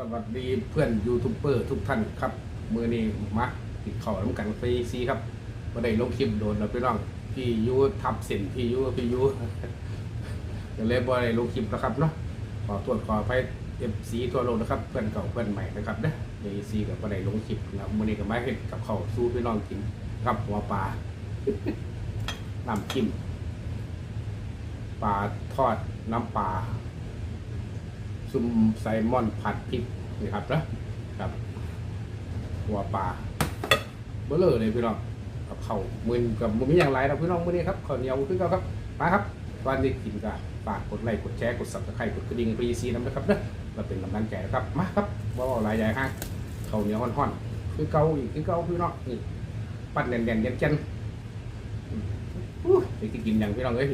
สวัสดีเพื่อนยูทูบเบอร์ทุกท่านครับมือนี้มาติดเข่าน้ำกันฟรีซีครับมาได้ลงคลิปโดนเราพี่น้องพี่ยูทับเส้นพี่ยูพี่ยูก็เลยบ่ได้ลงคลิปนะครับเนาะขอตรวจขอไปเอฟซีทั่วโลกนะครับ เพื่อนเก่าเพื่อนใหม่นะครับเด้อเอซีกับบ่ได้ลงคลิปนะมือนี้ก็มาเห็ดกับเขาสู้พี่น้องกินครับหัวปลาน้ำจิ้มปลาทอดน้ำปลา ซุมไซมอนผัดพริกนี่ครับนะครับหัวปลาเบลเลอร์เลยพี่น้องกับเขามือกับมือมีอย่างไรนะพี่น้องมือนี้ครับข้าเหนียวขึ้นก่าครับมาครับตอนนี้กินกันฝากกดไลค์กดแชร์กดซับสไครต์กดกระดิ่งไปซีน้ำนะครับเด้อเราเป็นกำลังใจนะครับมาครับว่าวลายใหญ่ห้างข้าเหนียวห่อนๆคือเก่าอีกคือเก่าพี่น้องนี่ปั้นแดนๆเย็นเจนๆอู้ไปกินอย่างพี่น้องเอ้ย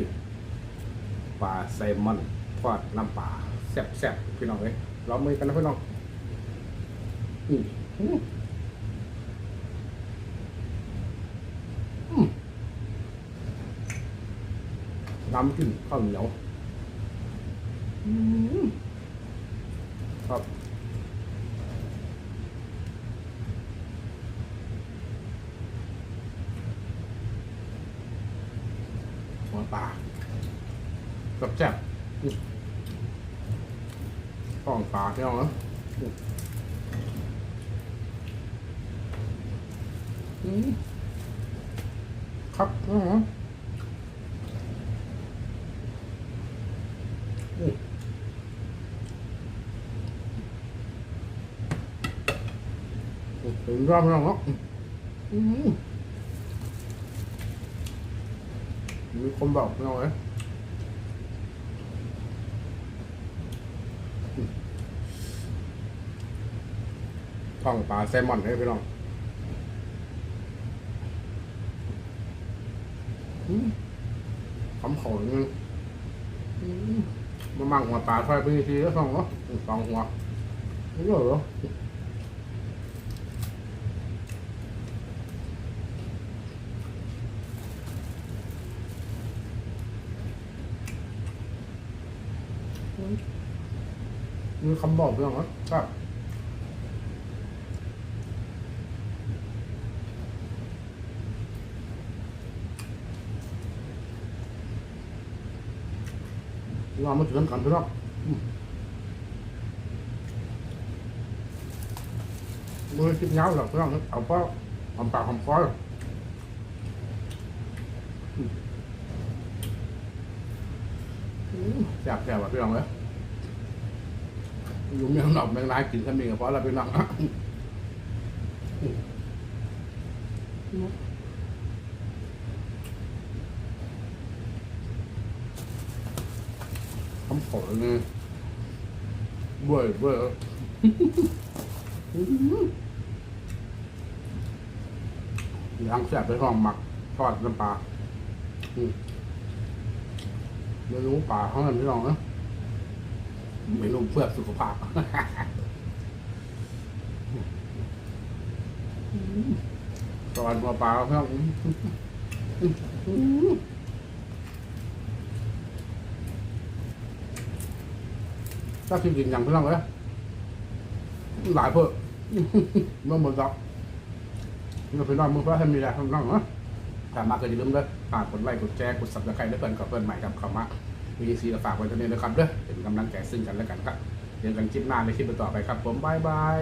ปลาไซมอนทอดน้ำปลา แซ่บแซ่บพี่น้องเลยลองมือกันนะพี่น้องอืมอืมอืมน้ำจิ้มข้าวเหนียวอืมครับหัวปลาแซ่บแซ่บอืมท้องปลาพี่น้องนะอืมครับอืมอืมถึงรอบพี่น้องเนาะอืมมีคนบอกพี่น้องเล ท้องปลาแซลมอนให้พี่น้องอืมคำขอนึงมมามังหัวปลาทอดไปทีแล้วสองเนาะสองหัวนี่เหรอมีคำบอกพี่น้องนะครับ งอมันถึงกันพี่น้องอืมมือคิดเงาหรอกพี่น้องเอาเพราะหอมปากหอมคออืมอืมแซ่บแซ่บว่ะพี่น้องเลยอยู่เมียงหนอกเมียงนายกินกันมีกับเพราะอะไรพี่น้อง อืมคำขอเลยบื่อเบื่อย่างแซ่บไปห้องหมักทอดน้ำปลาอืมเมนูปลาเขากันพี่น้องนะเมนูเพื่อสุขภาพตอนปลาปลาพี่น้องอืม ถ้ากินกินอย่างพี่น้องเลยหลายเพื่อเมื่อหมดดอกเราไปนอนมือพระให้มีแรงข้างนอกเนาะถ้ามาก็อย่าลืมเลยฝากกดไลค์กดแชร์กดซับสไครต์ด้วยเพื่อนกับเพื่อนใหม่ครับเข้ามาวีซีฝากไว้ตรงนี้นะครับเด้อเป็นกำลังใจซึ่งกันและกันครับเจอกันคลิปหน้าในคลิปต่อไปครับ ผมบายบาย